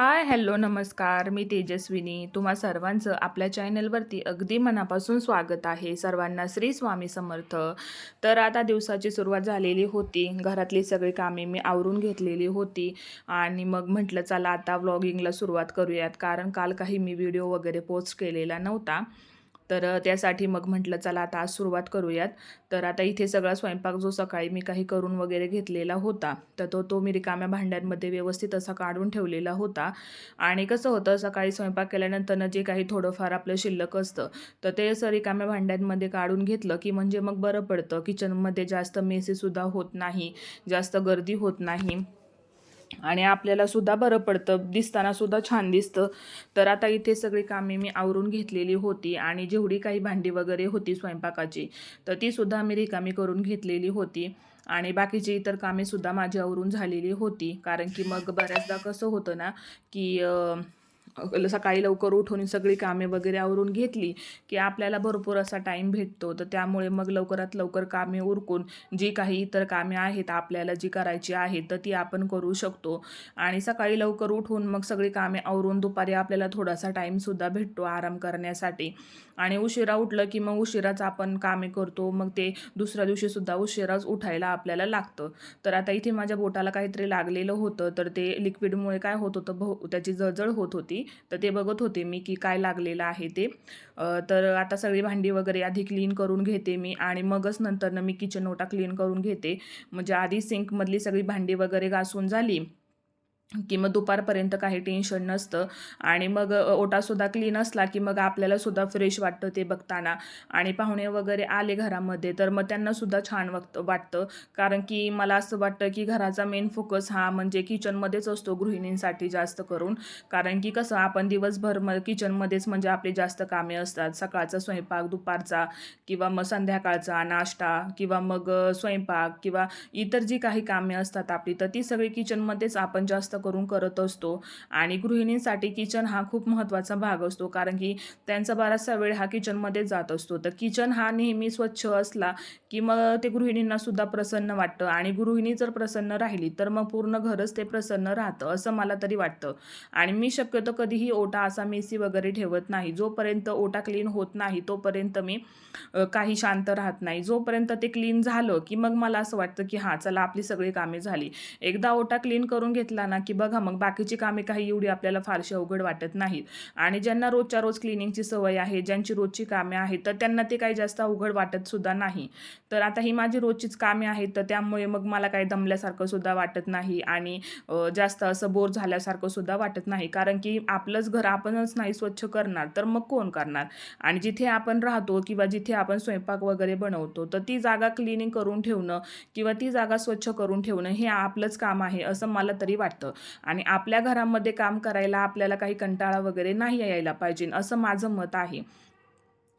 हाय, hello, नमस्कार. मी तेजस्विनी. तुम्हा सर्वांचं आपल्या चॅनलवरती अगदी मनापासून स्वागत आहे. सर्वांना श्री स्वामी समर्थ. तर आता दिवसाची सुरुवात झालेली होती. घरातली सगळी कामे मी आवरून घेतलेली होती आणि मग म्हटलं चला आता व्लॉगिंगला सुरुवात करूयात. कारण काल काही मी व्हिडिओ वगैरे पोस्ट केलेला नव्हता. तर त्यासाठी मग म्हटलं चला आता आज सुरुवात करूयात. तर आता इथे सगळा स्वयंपाक जो सकाळी मी काही करून वगैरे घेतलेला होता, तर तो तो मी रिकाम्या भांड्यांमध्ये व्यवस्थित असा काढून ठेवलेला होता. आणि कसं होतं सकाळी स्वयंपाक केल्यानंतरनं जे काही थोडंफार आपलं शिल्लक असतं, तर ते असं रिकाम्या भांड्यांमध्ये काढून घेतलं, की म्हणजे मग बरं पडतं. किचनमध्ये जास्त मेसेससुद्धा होत नाही, जास्त गर्दी होत नाही. आणि आपल्याला सुद्धा बरं पडतं, दिसताना सुद्धा छान दिसतं. तर आता इथे सगळी कामे मी आवरून घेतलेली होती आणि जेवढी काही भांडी वगैरे होती स्वयंपाकाची, तर ती सुद्धा मी रिकामी करून घेतलेली होती. आणि बाकीची इतर कामेसुद्धा माझी आवरून झालेली होती. कारण की मग बऱ्याचदा कसं होतं ना, की सकाळी लवकर उठून सगळी कामे वगैरे आवरून घेतली, की आपल्याला भरपूर असा टाईम भेटतो. तर त्यामुळे मग लवकरात लवकर कामे उरकून जी काही इतर कामे आहेत आपल्याला जी करायची आहेत, तर ती आपण करू शकतो. आणि सकाळी लवकर उठून मग सगळी कामे आवरून दुपारी आपल्याला थोडासा टाईमसुद्धा भेटतो आराम करण्यासाठी. आणि उशिरा उठलं, की मग उशिराच आपण कामे करतो. मग ते दुसऱ्या दिवशीसुद्धा उशिराच उठायला आपल्याला लागतं. तर आता इथे माझ्या बोटाला काहीतरी लागलेलं होतं, तर ते लिक्विडमुळे काय होत होतं, भो त्याची जळजळ होत होती. तर ते बघत होते मी, की काय लागलेलं आहे ते. तर आता सगळी भांडी वगैरे आधी क्लीन करून घेते मी आणि मगच नंतरनं मी किचन ओटा क्लीन करून घेते. म्हणजे आधी सिंकमधली सगळी भांडी वगैरे घासून झाली, की मग दुपारपर्यंत काही टेन्शन नसतं. आणि मग ओटासुद्धा क्लीन असला, की मग आपल्याला सुद्धा फ्रेश वाटतं ते बघताना. आणि पाहुणे वगैरे आले घरामध्ये, तर मग त्यांनासुद्धा छान वक्त वाटतं. कारण की मला असं वाटतं, की घराचा मेन फोकस हा म्हणजे किचनमध्येच असतो गृहिणींसाठी जास्त करून. कारण की कसं आपण दिवसभर मग किचनमध्येच म्हणजे आपली जास्त कामे असतात. सकाळचा स्वयंपाक, दुपारचा किंवा मग संध्याकाळचा नाश्ता किंवा मग स्वयंपाक किंवा इतर जी काही कामे असतात आपली, तर ती सगळी किचनमध्येच आपण जास्त करून करत असतो. आणि गृहिणींसाठी किचन हा खूप महत्त्वाचा भाग असतो. कारण की त्यांचा बराचसा वेळ हा किचनमध्ये जात असतो. तर किचन हा नेहमी स्वच्छ असला, की मग ते गृहिणींनासुद्धा प्रसन्न वाटतं आणि गृहिणी जर प्रसन्न राहिली, तर मग पूर्ण घरच ते प्रसन्न राहतं, असं मला तरी वाटतं. आणि मी शक्यतो कधीही ओटा असा मेसी वगैरे ठेवत नाही. जोपर्यंत ओटा क्लीन होत नाही, तोपर्यंत मी काही शांत राहत नाही. जोपर्यंत ते क्लीन झालं, की मग मला असं वाटतं, की हां, चला आपली सगळी कामे झाली. एकदा ओटा क्लीन करून घेतला ना, की बघा मग बाकीची कामे काही एवढी आपल्याला फारशी अवघड वाटत नाहीत. आणि ज्यांना रोजच्या रोज क्लिनिंगची सवय आहे, ज्यांची रोजची कामे आहेत, तर त्यांना ते काही जास्त अवघड वाटतसुद्धा नाही. तर आता ही माझी रोजचीच कामे आहेत, तर त्यामुळे मग मला काही दमल्यासारखं सुद्धा वाटत नाही आणि जास्त असं बोर झाल्यासारखं सुद्धा वाटत नाही. कारण की आपलंच घर आपणच नाही स्वच्छ करणार, तर मग कोण करणार? आणि जिथे आपण राहतो किंवा जिथे आपण स्वयंपाक वगैरे बनवतो, तर ती जागा क्लिनिंग करून ठेवणं किंवा ती जागा स्वच्छ करून ठेवणं हे आपलंच काम आहे, असं मला तरी वाटतं. आणि आपल्या घरामध्ये काम करायला आपल्याला काही कंटाळा वगैरे नाही यायला पाहिजे, असं माझं मत आहे.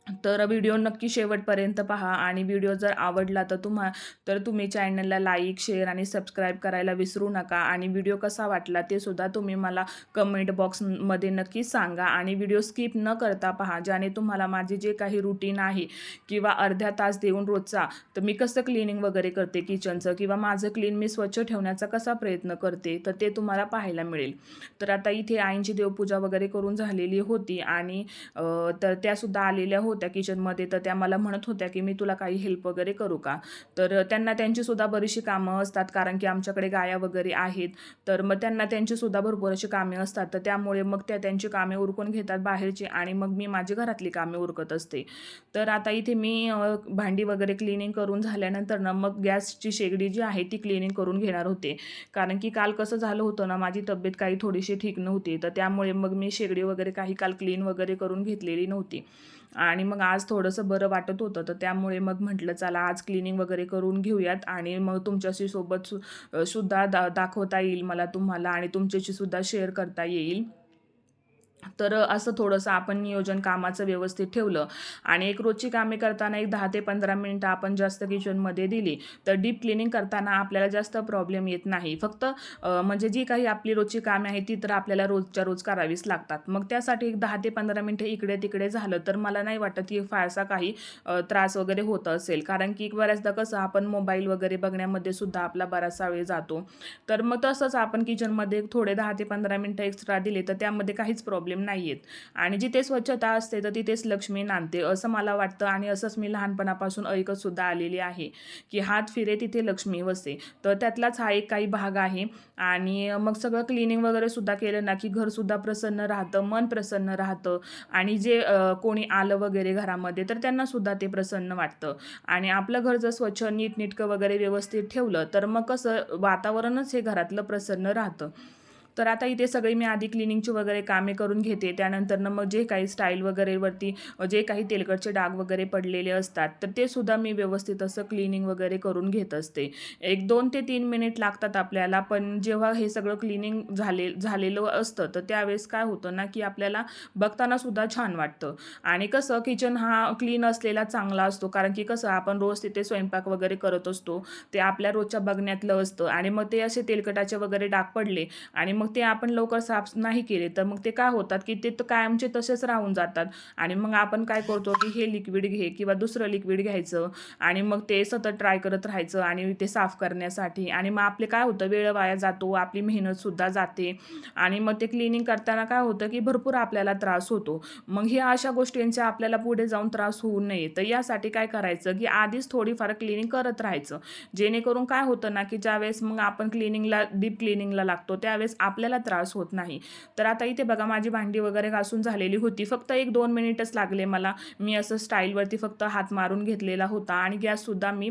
तर व्हिडिओ नक्की शेवटपर्यंत पहा आणि व्हिडिओ जर आवडला तर तुम्हा तर तुम्ही चॅनलला लाईक, शेअर आणि सबस्क्राईब करायला विसरू नका. आणि व्हिडिओ कसा वाटला ते सुद्धा तुम्ही मला कमेंट बॉक्समध्ये नक्की सांगा. आणि व्हिडिओ स्किप न करता पहा, ज्याने तुम्हाला माझे जे काही रुटीन आहे किंवा अर्ध्या तास देऊन रोजचा, तर मी कसं क्लीनिंग वगैरे करते किचनचं किंवा माझं क्लीन मी स्वच्छ ठेवण्याचा कसा प्रयत्न करते, तर ते तुम्हाला पाहायला मिळेल. तर आता इथे आईंची देवपूजा वगैरे करून झालेली होती आणि तर त्यासुद्धा आलेल्या होत्या होत्या किचनमध्ये. तर त्या मला म्हणत होत्या, की "मी तुला काही हेल्प वगैरे करू का?" तर त्यांना त्यांचीसुद्धा बरीचशी कामं असतात. कारण की आमच्याकडे गाया वगैरे आहेत. तर मग त्यांना त्यांचीसुद्धा भरपूर अशी कामे असतात. तर त्यामुळे मग त्या त्यांची कामे उरकून घेतात बाहेरची आणि मग मी माझी घरातली कामे उरकत असते. तर आता इथे मी भांडी वगैरे क्लिनिंग करून झाल्यानंतर ना मग गॅसची शेगडी जी आहे ती क्लीनिंग करून घेणार होते. कारण की काल कसं झालं होतं ना, माझी तब्येत काही थोडीशी ठीक नव्हती. तर त्यामुळे मग मी शेगडी वगैरे काही काल क्लीन वगैरे करून घेतलेली नव्हती. आणि मग आज थोडंसं बरं वाटत होतं, तर त्यामुळे मग म्हटलं चला आज क्लिनिंग वगैरे करून घेऊयात आणि मग तुमच्याशी सोबत सु सुद्धा दा दाखवता येईल मला तुम्हाला आणि तुमच्याशी सुद्धा शेअर करता येईल. तर असं थोडंसं आपण नियोजन कामाचं व्यवस्थित ठेवलं. आणि एक रोजची कामे करताना एक दहा ते पंधरा मिनटं आपण जास्त किचनमध्ये दिली तर डीप क्लिनिंग करताना आपल्याला जास्त प्रॉब्लेम येत नाही. फक्त म्हणजे जी काही आपली रोजची कामे आहेत ती तर आपल्याला रोजच्या रोज करावीच लागतात. मग त्यासाठी एक दहा ते पंधरा मिनटं इकडे तिकडे झालं तर मला नाही वाटत की फारसा काही त्रास वगैरे होत असेल. कारण की बऱ्याचदा कसं आपण मोबाईल वगैरे बघण्यामध्ये सुद्धा आपला बराचसा वेळ जातो. तर मग तसंच आपण किचनमध्ये थोडे दहा ते पंधरा मिनटं एक्स्ट्रा दिले तर त्यामध्ये काहीच प्रॉब्लेम प्रॉब्लेम नाही आहेत आणि जिथे स्वच्छता असते तर तिथेच लक्ष्मी नांदते असं मला वाटतं. आणि असंच मी लहानपणापासून ऐकतसुद्धा आलेली आहे की हात फिरे तिथे लक्ष्मी वसे. तर त्यातलाच हा एक काही भाग आहे. आणि मग सगळं क्लिनिंग वगैरे सुद्धा केलं ना की घरसुद्धा प्रसन्न राहतं मन प्रसन्न राहतं. आणि जे कोणी आलं वगैरे घरामध्ये तर त्यांना सुद्धा ते प्रसन्न वाटतं. आणि आपलं घर जर स्वच्छ नीटनीटकं वगैरे व्यवस्थित ठेवलं तर मग कसं वातावरणच हे घरातलं प्रसन्न राहतं. तर आता इथे सगळी मी आधी क्लिनिंगची वगैरे कामे करून घेते. त्यानंतरनं मग जे काही स्टाईल वगैरेवरती जे काही तेलकटचे डाग वगैरे पडलेले असतात तर ते सुद्धा मी व्यवस्थित असं क्लिनिंग वगैरे करून घेत असते. एक दोन ते तीन मिनिट लागतात आपल्याला पण जेव्हा हे सगळं क्लिनिंग झाले झालेलं असतं तर त्यावेळेस काय होतं ना की आपल्याला बघताना सुद्धा छान वाटतं. आणि कसं किचन हा क्लीन असलेला चांगला असतो कारण की कसं आपण रोज तिथे स्वयंपाक वगैरे करत असतो ते आपल्या रोजच्या बघण्यातलं असतं. आणि मग ते असे तेलकटाचे वगैरे डाग पडले आणि मग ते आपण लवकर साफ नाही केले तर मग ते काय होतात? की ते तर कायमचे तसेच राहून जातात. आणि मग आपण काय करतो की हे लिक्विड घे किंवा दुसरं लिक्विड घ्यायचं आणि मग ते सतत ट्राय करत राहायचं आणि ते साफ करण्यासाठी. आणि मग आपले काय होतं? वेळ वाया जातो आपली मेहनतसुद्धा जाते. आणि मग ते क्लिनिंग करताना काय होतं की भरपूर आपल्याला त्रास होतो. मग ह्या अशा गोष्टींचा आपल्याला पुढे जाऊन त्रास होऊ नये. तर यासाठी काय करायचं की आधीच थोडीफार क्लिनिंग करत राहायचं. जेणेकरून काय होतं ना की ज्यावेळेस मग आपण क्लिनिंगला डीप क्लिनिंगला लागतो त्यावेळेस आपल्याला त्रास होत नाही. तर आता इथे बघा माझी भांडी वगैरे घासून झालेली होती. फक्त एक दोन मिनिटच लागले मला. मी असं स्टाईलवरती फक्त हात मारून घेतलेला होता आणि गॅससुद्धा मी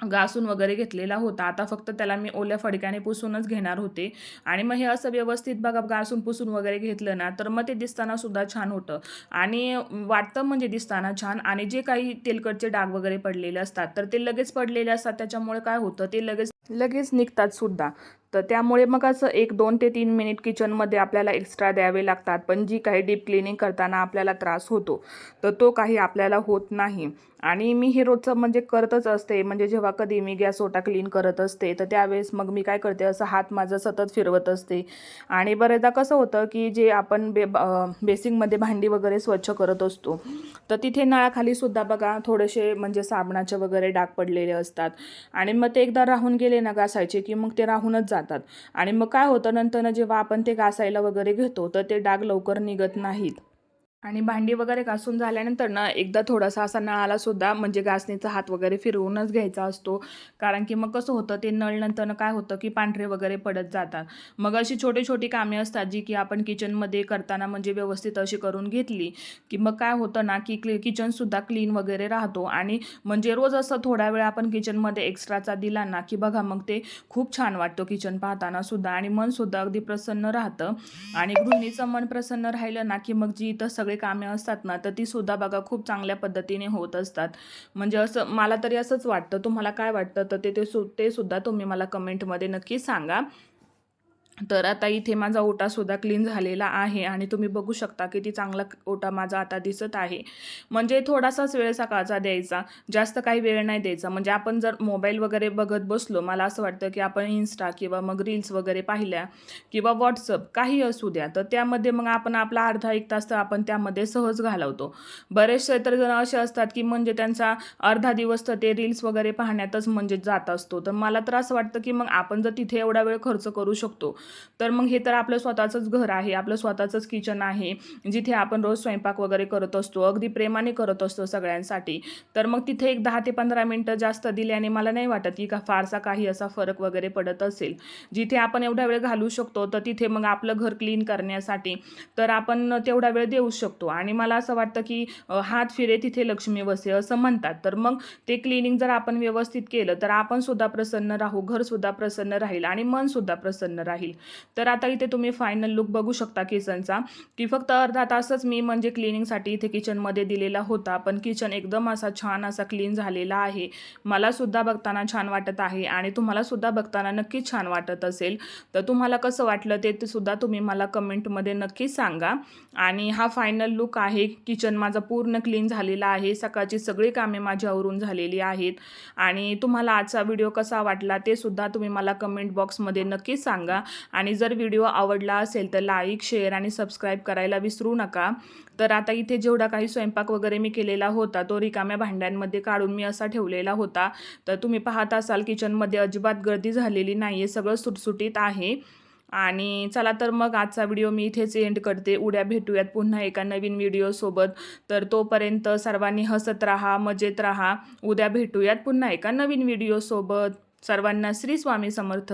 घासून वगैरे घेतलेला होता. आता फक्त त्याला मी ओल्या फडक्याने पुसूनच घेणार होते. आणि मग हे असं व्यवस्थित बघा घासून पुसून वगैरे घेतलं ना तर मग ते दिसताना सुद्धा छान होतं. आणि वाटतं म्हणजे दिसताना छान. आणि जे काही तेलकटचे डाग वगैरे पडलेले असतात तर ते लगेच पडलेले असतात. त्याच्यामुळे काय होतं ते लगेच लगेच निघतात सुद्धा. तर त्यामुळे मग असं एक दोन ते तीन मिनिट किचनमध्ये आपल्याला एक्स्ट्रा द्यावे लागतात. पण जी काही डीप क्लिनिंग करताना आपल्याला त्रास होतो तर तो काही आपल्याला होत नाही. आणि मी हे रोजचं म्हणजे करतच असते. म्हणजे जेव्हा कधी मी गॅस ओटा क्लीन करत असते तर त्यावेळेस मग मी काय करते असं हात माझा सतत फिरवत असते. आणि बरेचदा कसं होतं की जे आपण बे बेसिंगमध्ये भांडी वगैरे स्वच्छ करत असतो तर तिथे नळाखाली सुद्धा बघा थोडेसे म्हणजे साबणाचे वगैरे डाग पडलेले असतात. आणि मग ते एकदा राहून गेले ना घासायचे की मग ते राहूनच जातात. आणि मग काय होतं नंतर जेव्हा आपण ते घासायला वगैरे घेतो तर ते डाग लवकर निघत नाहीत. आणि भांडी वगैरे घासून झाल्यानंतर ना एकदा थोडासा असा नळाला सुद्धा म्हणजे घासणीचा हात वगैरे फिरवूनच घ्यायचा असतो. कारण की मग कसं होतं ते नळ नंतर काय होतं की पांढरे वगैरे पडत जातात. मग अशी छोटी छोटी कामे असतात जी की आपण किचनमध्ये करताना म्हणजे व्यवस्थित अशी करून घेतली की मग काय होतं ना की क्ली किचनसुद्धा क्लीन वगैरे राहतो. आणि म्हणजे रोज असं थोडा वेळ आपण किचनमध्ये एक्स्ट्राचा दिला ना की बघा मग ते खूप छान वाटतं किचन पाहताना सुद्धा. आणि मनसुद्धा अगदी प्रसन्न राहतं. आणि गृहिणीचं मन प्रसन्न राहिलं ना की मग जी इथं सगळे कामे असतात ना तर ती सुद्धा बघा खूप चांगल्या पद्धतीने होत असतात. म्हणजे असं मला तरी असंच वाटतं. तुम्हाला काय वाटतं? तर ते ते सु ते सुद्धा तुम्ही मला कमेंटमध्ये नक्की सांगा. तर आता इथे माझा ओटासुद्धा क्लीन झालेला आहे आणि तुम्ही बघू शकता किती चांगला ओटा माझा आता दिसत आहे. म्हणजे थोडासाच वेळ सकाळचा द्यायचा जास्त काही वेळ नाही द्यायचा. म्हणजे आपण जर मोबाईल वगैरे बघत बसलो मला असं वाटतं की आपण इन्स्टा किंवा मग रील्स वगैरे पाहिल्या किंवा व्हॉट्सअप काही असू द्या तर त्यामध्ये मग आपण आपला अर्धा एक तास तर आपण त्यामध्ये सहज घालवतो. बरेचसे तर जण असे असतात की म्हणजे त्यांचा अर्धा दिवस तर ते रील्स वगैरे पाहण्यातच म्हणजे जात असतो. तर मला तर असं वाटतं की मग आपण जर तिथे एवढा वेळ खर्च करू शकतो तर मग हे तर आपलं स्वतःचंच घर आहे आपलं स्वतःचंच किचन आहे जिथे आपण रोज स्वयंपाक वगैरे करत असतो अगदी प्रेमाने करत असतो सगळ्यांसाठी. तर मग तिथे एक दहा ते पंधरा मिनटं जास्त दिल्याने मला नाही वाटत की का फारसा काही असा फरक वगैरे पडत असेल. जिथे आपण एवढा वेळ घालू शकतो तर तिथे मग आपलं घर क्लीन करण्यासाठी तर आपण तेवढा वेळ देऊ शकतो. आणि मला असं वाटतं की हात फिरे तिथे लक्ष्मी वसे असं म्हणतात. तर मग ते क्लिनिंग जर आपण व्यवस्थित केलं तर आपण सुद्धा प्रसन्न राहू घरसुद्धा प्रसन्न राहील आणि मनसुद्धा प्रसन्न राहील. तर आता इथे तुम्ही फायनल लुक बघू शकता किचनचा की फक्त अर्धा तासच मी म्हणजे क्लिनिंगसाठी इथे किचनमध्ये दिलेला होता. पण किचन एकदम असा छान असा क्लीन झालेला आहे. मला सुद्धा बघताना छान वाटत आहे आणि तुम्हालासुद्धा बघताना नक्कीच छान वाटत असेल. तर तुम्हाला कसं वाटलं ते सुद्धा तुम्ही मला कमेंटमध्ये नक्कीच सांगा. आणि हा फायनल लुक आहे. किचन माझा पूर्ण क्लीन झालेला आहे. सकाळची सगळी कामे माझ्यावरून झालेली आहेत. आणि तुम्हाला आजचा व्हिडिओ कसा वाटला ते सुद्धा तुम्ही मला कमेंट बॉक्समध्ये नक्कीच सांगा. आणि जर व्हिडिओ आवडला असेल तर लाईक शेअर आणि सबस्क्राईब करायला विसरू नका. तर आता इथे जेवढा काही स्वयंपाक वगैरे मी केलेला होता तो रिकाम्या भांड्यांमध्ये काढून मी असा ठेवलेला होता. तर तुम्ही पाहत असाल किचनमध्ये अजिबात गर्दी झालेली नाही आहे सगळं सुटसुटीत आहे. आणि चला तर मग आजचा व्हिडिओ मी इथेच एंड करते. उद्या भेटूयात पुन्हा एका नवीन व्हिडिओसोबत तर तोपर्यंत सर्वांनी हसत राहा मजेत राहा. उद्या भेटूयात पुन्हा एका नवीन व्हिडिओसोबत सर्वांना श्री स्वामी समर्थ.